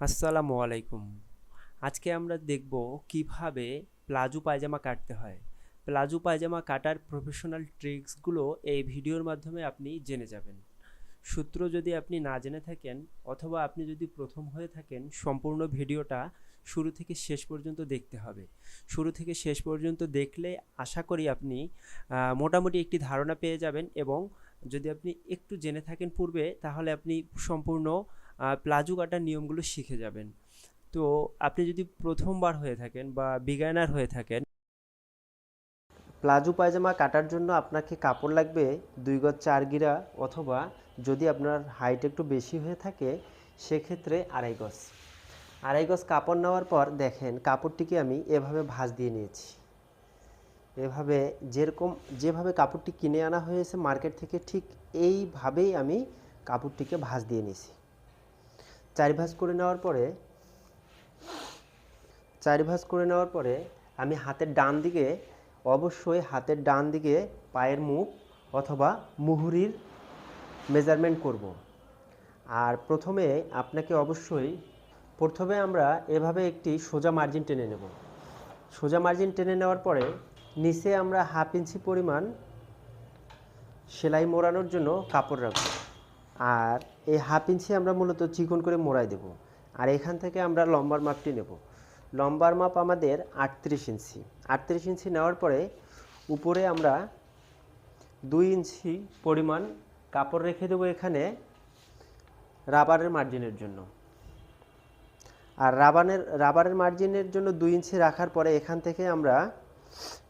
আসসালামু আলাইকুম। আজকে আমরা দেখব কীভাবে প্লাজো পায়জামা কাটতে হয়। প্লাজো পায়জামা কাটার প্রফেশনাল ট্রিক্সগুলো এই ভিডিওর মাধ্যমে আপনি জেনে যাবেন। সূত্র যদি আপনি না জেনে থাকেন অথবা আপনি যদি প্রথম হয়ে থাকেন, সম্পূর্ণ ভিডিওটা শুরু থেকে শেষ পর্যন্ত দেখতে হবে। শুরু থেকে শেষ পর্যন্ত দেখলে আশা করি আপনি মোটামুটি একটি ধারণা পেয়ে যাবেন এবং যদি আপনি একটু জেনে থাকেন পূর্বে, তাহলে আপনি সম্পূর্ণ প্লাজো কাটার নিয়মগুলো শিখে যাবেন। তো আপনি যদি প্রথমবার হয়ে থাকেন বা বিগানার হয়ে থাকেন প্লাজো পায়জামা কাটার জন্য আপনাকে কাপড় লাগবে দুই গজ চার গিরা অথবা যদি আপনার হাইট একটু বেশি হয়ে থাকে, সেক্ষেত্রে আড়াই গজ। আড়াই গজ কাপড় নেওয়ার পর দেখেন কাপড়টিকে আমি এভাবে ভাঁজ দিয়ে নিয়েছি। এভাবে যেরকম, যেভাবে কাপড়টি কিনে আনা হয়েছে মার্কেট থেকে ঠিক এইভাবেই আমি কাপড়টিকে ভাঁজ দিয়ে নিয়েছি। চারি ভাঁজ করে নেওয়ার পরে চার ভাঁজ করে নেওয়ার পরে আমি হাতের ডান দিকে, অবশ্যই হাতের ডান দিকে পায়ের মুখ অথবা মুহুরির মেজারমেন্ট করব। আর প্রথমে আপনাকে অবশ্যই, প্রথমে আমরা এভাবে একটি সোজা মার্জিন টেনে নেব সোজা মার্জিন টেনে নেওয়ার পরে নিচে আমরা হাফ ইঞ্চি পরিমাণ সেলাই মোড়ানোর জন্য কাপড় রাখব আর এই হাফ ইঞ্চি আমরা মূলত চিকন করে মোড়াই দেব। আর এখান থেকে আমরা লম্বার মাপটি নেব। লম্বার মাপ আমাদের আটত্রিশ ইঞ্চি। আটত্রিশ ইঞ্চি নেওয়ার পরে উপরে আমরা দুই ইঞ্চি পরিমাণ কাপড় রেখে দেবো এখানে রাবারের মার্জিনের জন্য। আর রাবারের রাবারের মার্জিনের জন্য দুই ইঞ্চি রাখার পরে এখান থেকে আমরা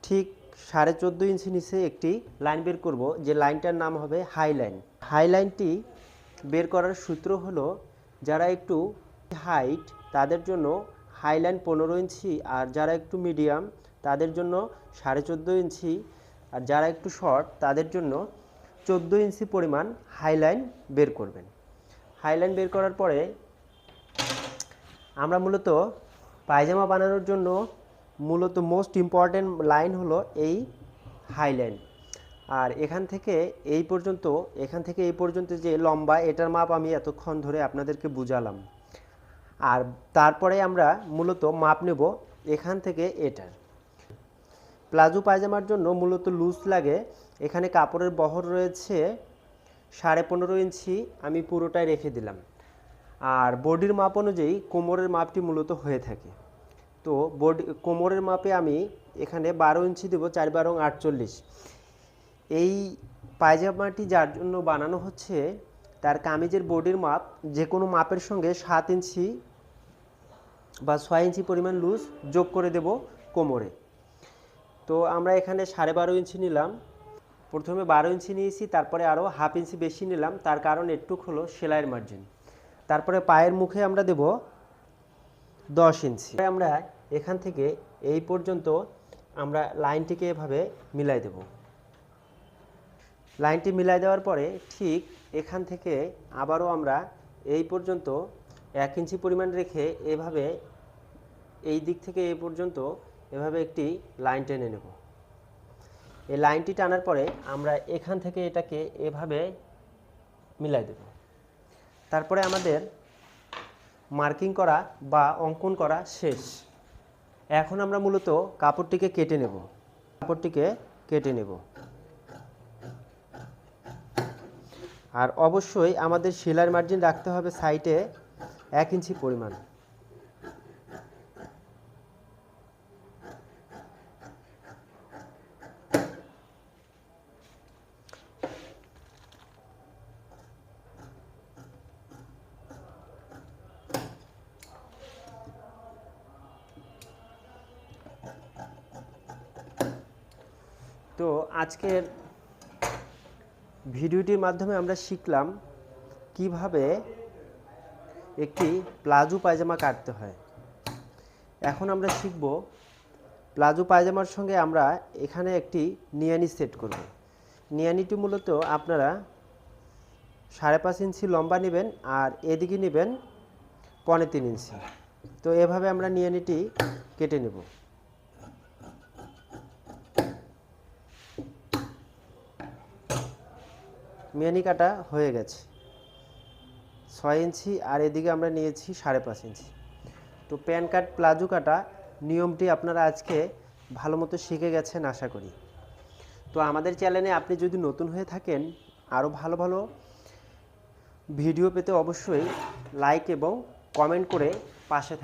ঠিক সাড়ে চোদ্দ ইঞ্চি নিচে একটি লাইন বের করব, যে লাইনটার নাম হবে হাই লাইন। হাই লাইনটি বের করার সূত্র হলো, যারা একটু হাইট তাদের জন্য হাই লাইন পনেরো ইঞ্চি, আর যারা একটু মিডিয়াম তাদের জন্য সাড়ে চোদ্দ ইঞ্চি, আর যারা একটু শর্ট তাদের জন্য চোদ্দ ইঞ্চি পরিমাণ হাই লাইন বের করবেন। হাইলাইন বের করার পরে আমরা মূলত পায়জামা বানানোর জন্য মূলত মোস্ট ইম্পর্ট্যান্ট লাইন হলো এই হাই লাইন আর এখান থেকে এই পর্যন্ত, এখান থেকে এই পর্যন্ত যে লম্বা, এটার মাপ আমি এতক্ষণ ধরে আপনাদেরকে বুঝালাম। আর তারপরে আমরা মূলত মাপ নেব এখান থেকে এটার। প্লাজো পায়জামার জন্য মূলত লুজ লাগে। এখানে কাপড়ের বহর রয়েছে সাড়ে পনেরো ইঞ্চি, আমি পুরোটাই রেখে দিলাম। আর বডির মাপ অনুযায়ী কোমরের মাপটি মূলত হয়ে থাকে। তো বডি, কোমরের মাপে আমি এখানে বারো ইঞ্চি দেবো, চার বারো আটচল্লিশ। এই পায়জামাটি যার জন্য বানানো হচ্ছে, তার কামিজের বডির মাপ যে কোনো মাপের সঙ্গে সাত ইঞ্চি বা ছয় ইঞ্চি পরিমাণ লুজ যোগ করে দেব কোমরে। তো আমরা এখানে সাড়ে বারো ইঞ্চি নিলাম। প্রথমে বারো ইঞ্চি নিয়েছি, তারপরে আরও হাফ ইঞ্চি বেশি নিলাম। তার কারণ একটুক হলো সেলাইয়ের মার্জিন তারপরে পায়ের মুখে আমরা দেব দশ ইঞ্চি। আমরা এখান থেকে এই পর্যন্ত আমরা লাইনটিকে এভাবে মিলাই দেব। লাইনটি মিলাই দেওয়ার পরে ঠিক এখান থেকে আবারও আমরা এই পর্যন্ত এক ইঞ্চি পরিমাণ রেখে এভাবে এই দিক থেকে এই পর্যন্ত এভাবে একটি লাইন টেনে নেব। এই লাইনটি টানার পরে আমরা এখান থেকে এটাকে এভাবে মিলাই দেব। তারপরে আমাদের মার্কিং করা বা অঙ্কন করা শেষ। এখন আমরা মূলত কাপড়টিকে কেটে নেব। কাপড়টিকে কেটে নেব। আর অবশ্যই আমাদের শিলার মার্জিন রাখতে হবে সাইটে এক ইঞ্চি পরিমাণ। তো আজকের ভিডিওটির মাধ্যমে আমরা শিখলাম কীভাবে একটি প্লাজো পায়জামা কাটতে হয়। এখন আমরা শিখব প্লাজো পায়জামার সঙ্গে আমরা এখানে একটি নিয়ানি সেট করব। নিয়ানিটি মূলত আপনারা সাড়ে পাঁচ ইঞ্চি লম্বা নেবেন আর এদিকে নেবেন পনে তিন ইঞ্চি। তো এভাবে আমরা নিয়ানিটি কেটে নেব। মিয়ানি কাটা হয়ে গেছে। ছয় ইঞ্চি আর এদিকে আমরা নিয়েছি সাড়ে পাঁচ ইঞ্চি। তো প্যান কাট প্লাজো কাটা নিয়মটি আপনারা আজকে ভালো মতো শিখে গেছেন আশা করি। তো আমাদের চ্যানেলে আপনি যদি নতুন হয়ে থাকেন, আরও ভালো ভালো ভিডিও পেতে অবশ্যই লাইক এবং কমেন্ট করে পাশে